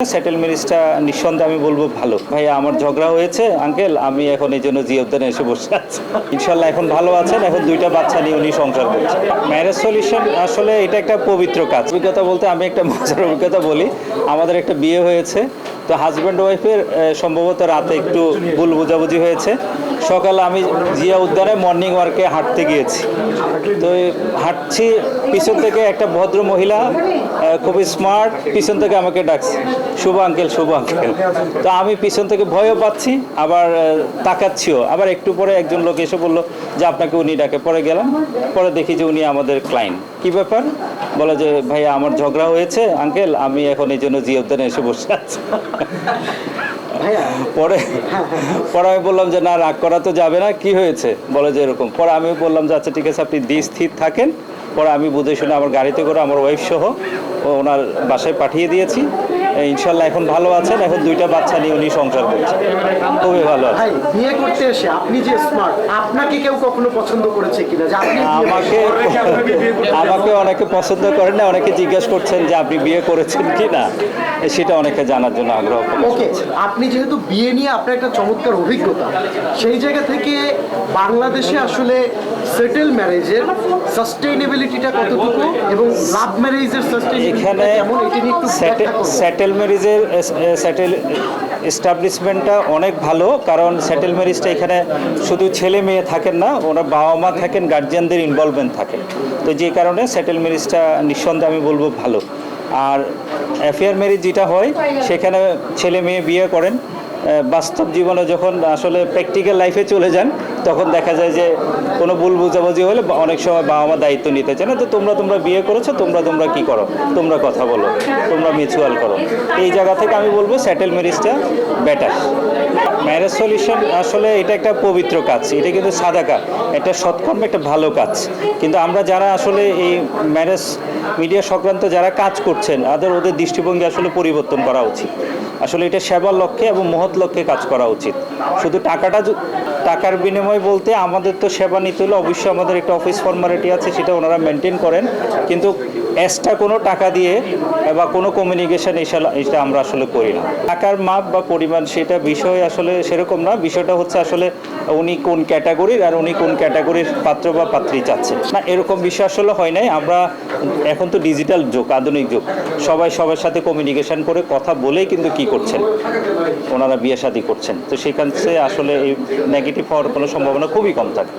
Settle ম্যারেজটা নিঃসন্দেহে আমি বলব ভালো। ভাই আমার ঝগড়া হয়েছে আঙ্কেল আমি এখন এই জন্য জিওদানে এসে বসে আছি। ইনশাল্লাহ এখন ভালো আছেন, এখন দুইটা বাচ্চা নিয়ে উনি সংসার করছেন। ম্যারেজ সলিউশন আসলে এটা একটা পবিত্র কাজ। অভিজ্ঞতা বলতে আমি একটা মজার অভিজ্ঞতা বলি। আমাদের একটা বিয়ে হয়েছে তো হাজব্যান্ড ওয়াইফের সম্ভবত রাতে একটু ভুল বোঝাবুঝি হয়েছে। সকালে আমি জিয়া উদ্যানে মর্নিং ওয়ার্কে হাঁটতে গিয়েছি। তো হাঁটছি, পিছন থেকে একটা ভদ্র মহিলা খুবই স্মার্ট পিছন থেকে আমাকে ডাকছে। শুভ আঙ্কেল শুভ আঙ্কেল তো আমি পিছন থেকে ভয়ও পাচ্ছি, আবার তাকাচ্ছিও। আবার একটু পরে একজন লোক এসে বলল যে, আপনাকে উনি ডাকে। পরে গেলাম। পরে দেখি যে, উনি আমাদের ক্লায়েন্ট কি ব্যাপার? বলে যে ভাই আমার ঝগড়া হয়েছে আঙ্কেল আমি এখন এই জন্য জিয়া উদ্যানে এসে বসে আছি। ভাইয়া পরে পরে আমি বললাম যে, না, রাগ করা তো যাবে না। কি হয়েছে? বলে যে এরকম। পরে আমি বললাম যে আচ্ছা ঠিক আছে, আপনি দি স্থির থাকেন। পরে আমি বুঝে শুনে আমার গাড়িতে করে আমার ওয়াইফ সহ ওনার বাসায় পাঠিয়ে দিয়েছি। ইনশাল্লাহ এখন ভালো আছেন এখন দুইটা বাচ্চা নিয়ে উনি সংসার করছেন। খুবই ভালো ভাই বিয়ে করতে এসে আপনি যে স্মার্ট আপনাকে কেউ কখনো পছন্দ করেছে কিনা? যে আপনি আমাকে আমাকে অনেকে পছন্দ করেন না অনেকে জিজ্ঞেস করছেন যে আপনি বিয়ে করেছেন কি না সেটা অনেকে জানার জন্য আগ্রহ ওকে আপনি যেহেতু বিয়ে নিয়ে আপনার একটা চমৎকার অভিজ্ঞতা সেই জায়গা থেকে বাংলাদেশে আসলে সেটেল ম্যারেজের সাস্টেইনেবিলিটিটা কতটুকু এবং লাভ ম্যারেজের এখানে সেটেল ম্যারেজের সেটেল এস্টাবলিশমেন্টটা অনেক ভালো কারণ সেটেল ম্যারেজটা এখানে শুধু ছেলে মেয়ে থাকেন না ওনার বাবা মা থাকেন গার্জিয়ানদের ইনভলভমেন্ট থাকে তো যে কারণে সেটেল ম্যারেজটা নিঃসন্দেহে আমি বলব ভালো। আর অ্যাফেয়ার ম্যারেজ যেটা হয় সেখানে ছেলে মেয়ে বিয়ে করেন। বাস্তব জীবনে যখন আসলে প্র্যাকটিক্যাল লাইফে চলে যান তখন দেখা যায় যে কোনো ভুল বুঝাবুঝি হলে অনেক সময় বাবা মা দায়িত্ব নিতে চায় না, তো তোমরা তোমরা বিয়ে করেছ, তোমরা তোমরা কি করো? তোমরা কথা বলো, তোমরা মিউচুয়াল করো। এই জায়গা থেকে আমি বলব স্যাটেল ম্যারেজটা বেটার ম্যারেজ সলিউশন আসলে এটা একটা পবিত্র কাজ, এটা কিন্তু সাদা কাজ, একটা সৎকর্ম একটা ভালো কাজ। কিন্তু আমরা যারা আসলে এই ম্যারেজ মিডিয়া সংক্রান্ত যারা কাজ করছেন তাদের ওদের দৃষ্টিভঙ্গি আসলে পরিবর্তন করা উচিত। আসলে এটা সেবার লক্ষ্যে এবং মহৎ লক্ষ্যে কাজ করা উচিত। শুধু টাকাটা টাকার বিনিময় বলতে আমাদের তো সেবা নিতে হলে অবশ্যই আমাদের একটা অফিস ফর্মালিটি আছে, সেটা ওনারা মেনটেন করেন। কিন্তু এক্সট্রা কোনো টাকা দিয়ে বা কোনো কমিউনিকেশন এটা আমরা আসলে করি না। টাকার মাপ বা পরিমাণ সেটা বিষয় আসলে সেরকম না, বিষয়টা হচ্ছে আসলে উনি কোন ক্যাটাগরির আর উনি কোন ক্যাটাগরির পাত্র বা পাত্রী চাচ্ছে। না, এরকম বিষয় আসলে হয় নাই। আমরা এখন তো ডিজিটাল যুগ, আধুনিক যুগ। সবাই সবার সাথে কমিউনিকেশন করে কথা বলেই কিন্তু কি করছেন? ওনারা বিয়ে শাদী করছেন। তো সেখান থেকে আসলে এই নেগেটিভ হওয়ার কোনো সম্ভাবনা খুবই কম থাকে।